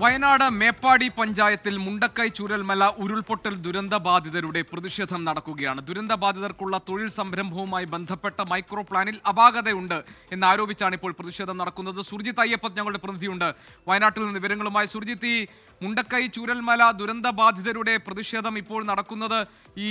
വയനാട് മേപ്പാടി പഞ്ചായത്തിൽ മുണ്ടക്കൈ ചൂരൽമല ഉരുൾപൊട്ടൽ ദുരന്ത ബാധിതരുടെ പ്രതിഷേധം നടക്കുകയാണ്. ദുരന്ത ബാധിതർക്കുള്ള തൊഴിൽ സംരംഭവുമായി ബന്ധപ്പെട്ട മൈക്രോ പ്ലാനിൽ അപാകതയുണ്ട് എന്നാരോപിച്ചാണ് ഇപ്പോൾ പ്രതിഷേധം നടക്കുന്നത്. സുർജിത്ത് അയ്യപ്പത് ഞങ്ങളുടെ പ്രതിനിധിയുണ്ട്. വയനാട്ടിൽ നിന്ന് വിവരങ്ങളുമായി സുർജിത്ത് ഈ മുണ്ടക്കൈ ചൂരൽമല ദുരന്ത ബാധിതരുടെ പ്രതിഷേധം ഇപ്പോൾ നടക്കുന്നത് ഈ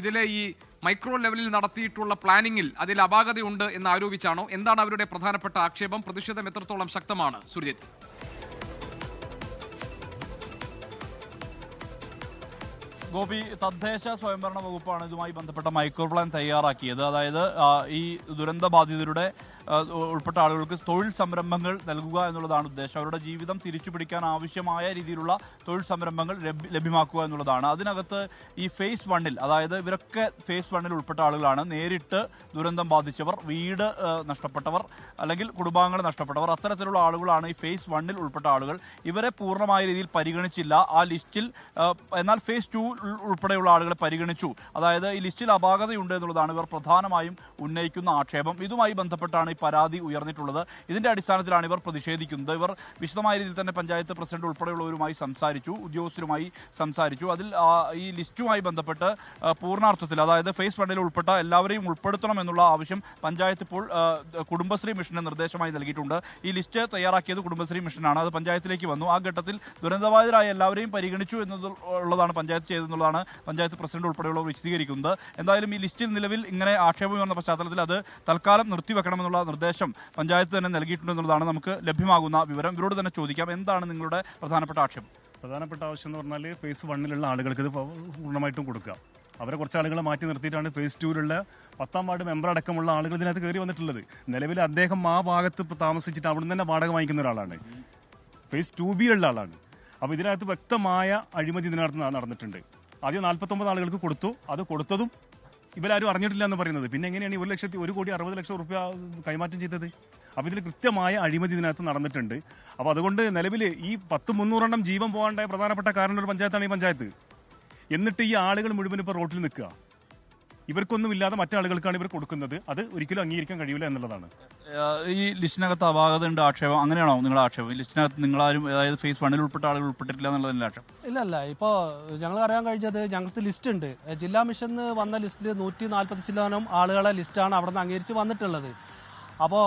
ഇതിലെ ഈ മൈക്രോ ലെവലിൽ നടത്തിയിട്ടുള്ള പ്ലാനിങ്ങിൽ അതിൽ അപാകതയുണ്ട് എന്ന് ആരോപിച്ചാണോ എന്താണ് അവരുടെ പ്രധാനപ്പെട്ട ആക്ഷേപം? പ്രതിഷേധം എത്രത്തോളം ശക്തമാണ്? സുർജിത്ത്. ഗോപി തദ്ദേശ സ്വയംഭരണ വകുപ്പാണ് ഇതുമായി ബന്ധപ്പെട്ട മൈക്രോ പ്ലാൻ തയ്യാറാക്കിയത്. അതായത് ഈ ദുരന്ത ബാധിതരുടെ ഉൾപ്പെട്ട ആളുകൾക്ക് തൊഴിൽ സംരംഭങ്ങൾ നൽകുക എന്നുള്ളതാണ് ഉദ്ദേശം. അവരുടെ ജീവിതം തിരിച്ചു പിടിക്കാൻ ആവശ്യമായ രീതിയിലുള്ള തൊഴിൽ സംരംഭങ്ങൾ ലഭ്യമാക്കുക എന്നുള്ളതാണ്. അതിനകത്ത് ഈ ഫേസ് വണ്ണിൽ അതായത് ഇവരൊക്കെ ഫേസ് വണ്ണിൽ ഉൾപ്പെട്ട ആളുകളാണ്. നേരിട്ട് ദുരന്തം ബാധിച്ചവർ വീട് നഷ്ടപ്പെട്ടവർ അല്ലെങ്കിൽ കുടുംബാംഗങ്ങൾ നഷ്ടപ്പെട്ടവർ അത്തരത്തിലുള്ള ആളുകളാണ് ഈ ഫേസ് വണ്ണിൽ ഉൾപ്പെട്ട ആളുകൾ. ഇവരെ പൂർണമായ രീതിയിൽ പരിഗണിച്ചില്ല. ആ ലിസ്റ്റിൽ എന്നാൽ ഫേസ് ടു ഉൾപ്പെടെയുള്ള ആളുകളെ പരിഗണിച്ചു. അതായത് ഈ ലിസ്റ്റിൽ അപാകതയുണ്ട് എന്നുള്ളതാണ് ഇവർ പ്രധാനമായും ഉന്നയിക്കുന്ന ആക്ഷേപം. ഇതുമായി ബന്ധപ്പെട്ടാണ് ഈ പരാതി ഉയർന്നിട്ടുള്ളത്. ഇതിന്റെ അടിസ്ഥാനത്തിലാണ് ഇവർ പ്രതിഷേധിക്കുന്നത്. ഇവർ വിശദമായ രീതിയിൽ തന്നെ പഞ്ചായത്ത് പ്രസിഡന്റ് ഉൾപ്പെടെയുള്ളവരുമായി സംസാരിച്ചു ഉദ്യോഗസ്ഥരുമായി സംസാരിച്ചു. അതിൽ ഈ ലിസ്റ്റുമായി ബന്ധപ്പെട്ട് പൂർണാർത്ഥത്തിൽ അതായത് ഫേസ് ഫണ്ടിൽ ഉൾപ്പെട്ട എല്ലാവരെയും ഉൾപ്പെടുത്തണം എന്നുള്ള ആവശ്യം പഞ്ചായത്ത് ഇപ്പോൾ കുടുംബശ്രീ മിഷന് നിർദ്ദേശമായി നൽകിയിട്ടുണ്ട്. ഈ ലിസ്റ്റ് തയ്യാറാക്കിയത് കുടുംബശ്രീ മിഷനാണ്. അത് പഞ്ചായത്തിലേക്ക് വന്നു. ആ ഘട്ടത്തിൽ ദുരന്തബാധിതരായ എല്ലാവരെയും പരിഗണിച്ചു എന്നുള്ളതാണ് പഞ്ചായത്ത് ചെയ്തെന്നുള്ളതാണ് പഞ്ചായത്ത് പ്രസിഡന്റ് ഉൾപ്പെടെയുള്ളവർ വിശദീകരിക്കുന്നത്. എന്തായാലും ഈ ലിസ്റ്റിൽ നിലവിൽ ഇങ്ങനെ ആക്ഷേപം വന്ന പശ്ചാത്തലത്തിൽ അത് തൽക്കാലം നിർത്തിവെക്കണമെന്നുള്ള നിർദ്ദേശം പഞ്ചായത്ത് തന്നെ നൽകിയിട്ടുണ്ടെന്നുള്ളതാണ് നമുക്ക് ലഭ്യമാകുന്ന വിവരം. ഇവരോട് തന്നെ ചോദിക്കാം എന്താണ് നിങ്ങളുടെ പ്രധാനപ്പെട്ട ആക്ഷേപം പ്രധാനപ്പെട്ട ആവശ്യം എന്ന് പറഞ്ഞാൽ ഫേസ് വണ്ണിലുള്ള ആളുകൾക്ക് ഇത് പൂർണമായിട്ടും കൊടുക്കുക. അവരെ കുറച്ച് ആളുകളെ മാറ്റി നിർത്തിയിട്ടാണ് ഫേസ് ടൂവിലുള്ള പത്താം വാർഡ് മെമ്പർ അടക്കമുള്ള ആളുകൾ ഇതിനകത്ത് കയറി വന്നിട്ടുള്ളത്. നിലവിൽ അദ്ദേഹം ആ ഭാഗത്ത് താമസിച്ചിട്ട് അവിടെ തന്നെ വാടക വാങ്ങിക്കുന്ന ഒരാളാണ്. ഫേസ് ടു ബിയിലുള്ള ആളാണ്. അപ്പോൾ ഇതിനകത്ത് വ്യക്തമായ അഴിമതി ഇതിനകത്ത് നടന്നിട്ടുണ്ട്. ആദ്യം നാൽപ്പത്തൊമ്പത് ആളുകൾക്ക് കൊടുത്തു. അത് കൊടുത്തതും ഇവരാരും അറിഞ്ഞിട്ടില്ല എന്ന് പറയുന്നത്. പിന്നെ എങ്ങനെയാണ് ഒരു ലക്ഷത്തി ഒരു കോടി അറുപത് ലക്ഷം റുപ്യ കൈമാറ്റം ചെയ്തത്? അപ്പോൾ ഇതിൽ കൃത്യമായ അഴിമതി ഇതിനകത്ത് നടന്നിട്ടുണ്ട്. അപ്പോൾ അതുകൊണ്ട് നിലവിൽ ഈ പത്ത് മുന്നൂറെണ്ണം ജീവൻ പോകാണ്ടായ പ്രധാനപ്പെട്ട കാരണം ഒരു പഞ്ചായത്താണ് ഈ പഞ്ചായത്ത്. എന്നിട്ട് ഈ ആളുകൾ മുഴുവൻ ഇപ്പോൾ റോട്ടിൽ നിൽക്കുക. ഇവർക്കൊന്നും ഇല്ലാതെ മറ്റാളുകൾക്കാണ് ഇവർ കൊടുക്കുന്നത്. അത് ഒരിക്കലും അംഗീകരിക്കാൻ കഴിയില്ല എന്നുള്ളതാണ്. ഈ ലിസ്റ്റിനകത്ത് അപാകത ഉണ്ട് ആക്ഷേപം അങ്ങനെയാണോ നിങ്ങളുടെ ആക്ഷേപം? ഈ ലിസ്റ്റിനകത്ത് നിങ്ങളാരും അതായത് ഫേസ് വണ്ണിൽ ഉൾപ്പെട്ട ആളുകൾ ഉൾപ്പെട്ടിട്ടില്ല എന്നുള്ളതിന്റെ ആക്ഷേപം? ഇല്ല അല്ല ഇപ്പോൾ ഞങ്ങൾ അറിയാൻ കഴിഞ്ഞത് ഞങ്ങൾക്ക് ലിസ്റ്റ് ഉണ്ട് ജില്ലാ മിഷൻ വന്ന ലിസ്റ്റിൽ നൂറ്റി നാൽപ്പത് ശതമാനം ആളുകളെ ലിസ്റ്റാണ് അവിടെ നിന്ന് അംഗീകരിച്ച് വന്നിട്ടുള്ളത്. അപ്പോൾ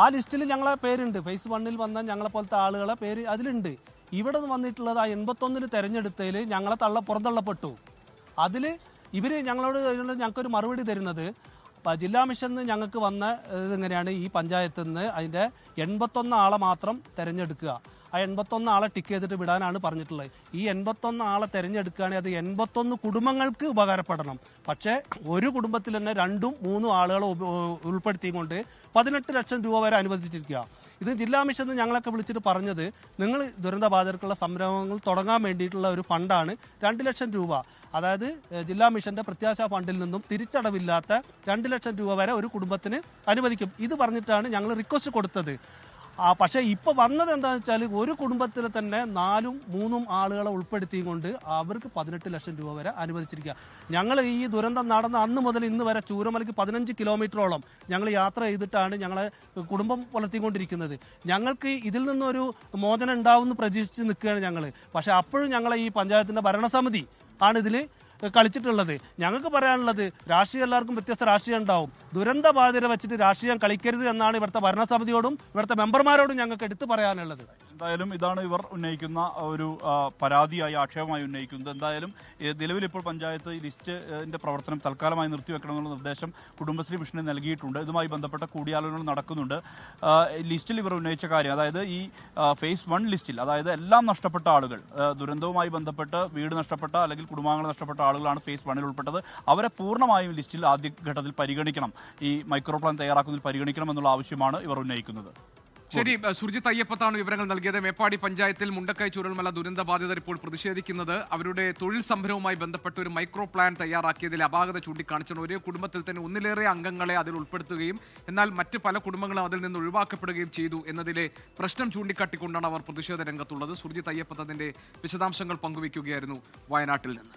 ആ ലിസ്റ്റിൽ ഞങ്ങളെ പേരുണ്ട്. ഫേസ് വണ്ണിൽ വന്ന ഞങ്ങളെ പോലത്തെ ആളുകളെ പേര് അതിലുണ്ട്. ഇവിടെ നിന്ന് വന്നിട്ടുള്ളത് ആ എൺപത്തൊന്നിന് തെരഞ്ഞെടുത്തതിൽ ഞങ്ങളെ തള്ള പുറന്തള്ളപ്പെട്ടു അതിൽ ഇവർ ഞങ്ങളോട് ഞങ്ങൾക്കൊരു മറുപടി തരുന്നത് ജില്ലാ നിന്ന് ഞങ്ങൾക്ക് വന്ന ഇതെങ്ങനെയാണ് ഈ പഞ്ചായത്തിൽ നിന്ന് അതിന്റെ എൺപത്തൊന്ന് ആളെ മാത്രം തിരഞ്ഞെടുക്കുക. ആ എൺപത്തൊന്ന് ആളെ ടിക്ക് ചെയ്തിട്ട് വിടാനാണ് പറഞ്ഞിട്ടുള്ളത്. ഈ എൺപത്തൊന്ന് ആളെ തിരഞ്ഞെടുക്കുകയാണെങ്കിൽ അത് എൺപത്തൊന്ന് കുടുംബങ്ങൾക്ക് ഉപകാരപ്പെടണം. പക്ഷേ ഒരു കുടുംബത്തിൽ തന്നെ രണ്ടും മൂന്നും ആളുകളെ ഉൾപ്പെടുത്തിക്കൊണ്ട് പതിനെട്ട് ലക്ഷം രൂപ വരെ അനുവദിച്ചിരിക്കുക. ഇത് ജില്ലാ മിഷൻ ഞങ്ങളൊക്കെ വിളിച്ചിട്ട് പറഞ്ഞത് നിങ്ങൾ ദുരന്തബാധിതർക്കുള്ള സംരംഭങ്ങൾ തുടങ്ങാൻ വേണ്ടിയിട്ടുള്ള ഒരു ഫണ്ടാണ് രണ്ട് ലക്ഷം രൂപ. അതായത് ജില്ലാ മിഷന്റെ പ്രത്യാശ ഫണ്ടിൽ നിന്നും തിരിച്ചടവില്ലാത്ത രണ്ട് ലക്ഷം രൂപ വരെ ഒരു കുടുംബത്തിന് അനുവദിക്കും. ഇത് പറഞ്ഞിട്ടാണ് ഞങ്ങൾ റിക്വസ്റ്റ് കൊടുത്തത്. പക്ഷേ ഇപ്പോൾ വന്നത് എന്താണെന്ന് വെച്ചാൽ ഒരു കുടുംബത്തിൽ തന്നെ നാലും മൂന്നും ആളുകളെ ഉൾപ്പെടുത്തിയും കൊണ്ട് അവർക്ക് പതിനെട്ട് ലക്ഷം രൂപ വരെ അനുവദിച്ചിരിക്കുക. ഞങ്ങൾ ഈ ദുരന്തം നടന്ന അന്ന് മുതൽ ഇന്ന് വരെ ചൂരമലയ്ക്ക് പതിനഞ്ച് കിലോമീറ്ററോളം ഞങ്ങൾ യാത്ര ചെയ്തിട്ടാണ് ഞങ്ങളെ കുടുംബം പുലർത്തിക്കൊണ്ടിരിക്കുന്നത് ഞങ്ങൾക്ക് ഇതിൽ നിന്നൊരു മോചനം ഉണ്ടാവുമെന്ന് പ്രതീക്ഷിച്ച് നിൽക്കുകയാണ് ഞങ്ങൾ പക്ഷേ അപ്പോഴും ഞങ്ങളെ ഈ പഞ്ചായത്തിന്റെ ഭരണസമിതി ആണ് ഇതിൽ കളിച്ചിട്ടുള്ളത്. ഞങ്ങൾക്ക് പറയാനുള്ളത് രാഷ്ട്രീയം എല്ലാവർക്കും വ്യത്യസ്ത രാഷ്ട്രീയം ഉണ്ടാവും. ദുരന്ത ബാധ്യത വെച്ചിട്ട് രാഷ്ട്രീയം കളിക്കരുത് എന്നാണ് ഇവിടുത്തെ ഭരണസമിതിയോടും ഇവിടുത്തെ മെമ്പർമാരോടും ഞങ്ങൾക്ക് എടുത്തു പറയാനുള്ളത്. എന്തായാലും ഇതാണ് ഇവർ ഉന്നയിക്കുന്ന ഒരു പരാതിയായി ആക്ഷേപമായി ഉന്നയിക്കുന്നത്. എന്തായാലും നിലവിൽ ഇപ്പോൾ പഞ്ചായത്ത് ലിസ്റ്റ് ലിസ്റ്റിന്റെ പ്രവർത്തനം തൽക്കാലമായി നിർത്തിവെക്കണമെന്നുള്ള നിർദ്ദേശം കുടുംബശ്രീ മിഷന് നൽകിയിട്ടുണ്ട്. ഇതുമായി ബന്ധപ്പെട്ട കൂടിയാലോചനകൾ നടക്കുന്നുണ്ട്. ലിസ്റ്റിൽ ഇവർ ഉന്നയിച്ച കാര്യം അതായത് ഈ ഫേസ് വൺ ലിസ്റ്റിൽ അതായത് എല്ലാം നഷ്ടപ്പെട്ട ആളുകൾ ദുരന്തവുമായി ബന്ധപ്പെട്ട് വീട് നഷ്ടപ്പെട്ട അല്ലെങ്കിൽ കുടുംബാംഗങ്ങൾ നഷ്ടപ്പെട്ട ആളുകളാണ് ഫേസ് വണ്ണിൽ ഉൾപ്പെട്ടത്. അവരെ പൂർണമായും ലിസ്റ്റിൽ ആദ്യഘട്ടത്തിൽ പരിഗണിക്കണം. ഈ മൈക്രോ പ്ലാൻ തയ്യാറാക്കുന്നതിൽ പരിഗണിക്കണം എന്നുള്ള ആവശ്യമാണ് ഇവർ ഉന്നയിക്കുന്നത്. ശരി സുർജിത് അയ്യപ്പത്താണ് വിവരങ്ങൾ നൽകിയത്. മേപ്പാടി പഞ്ചായത്തിൽ മുണ്ടക്കൈ ചുരുൾമല ദുരന്ത ബാധിതർ ഇപ്പോൾ പ്രതിഷേധിക്കുന്നത്. അവരുടെ തൊഴിൽ സംരംഭവുമായി ബന്ധപ്പെട്ട ഒരു മൈക്രോ പ്ലാൻ തയ്യാറാക്കിയതിൽ അപാകത ചൂണ്ടിക്കാണിച്ചാണ്. ഒരേ കുടുംബത്തിൽ തന്നെ ഒന്നിലേറെ അംഗങ്ങളെ അതിൽ ഉൾപ്പെടുത്തുകയും എന്നാൽ മറ്റ് പല കുടുംബങ്ങളും അതിൽ നിന്ന് ഒഴിവാക്കപ്പെടുകയും ചെയ്തു എന്നതിലെ പ്രശ്നം ചൂണ്ടിക്കാട്ടിക്കൊണ്ടാണ് അവർ പ്രതിഷേധ രംഗത്തുള്ളത്. സുർജിത് അയ്യപ്പത്തതിന്റെ വിശദാംശങ്ങൾ പങ്കുവയ്ക്കുകയായിരുന്നു വയനാട്ടിൽ നിന്ന്.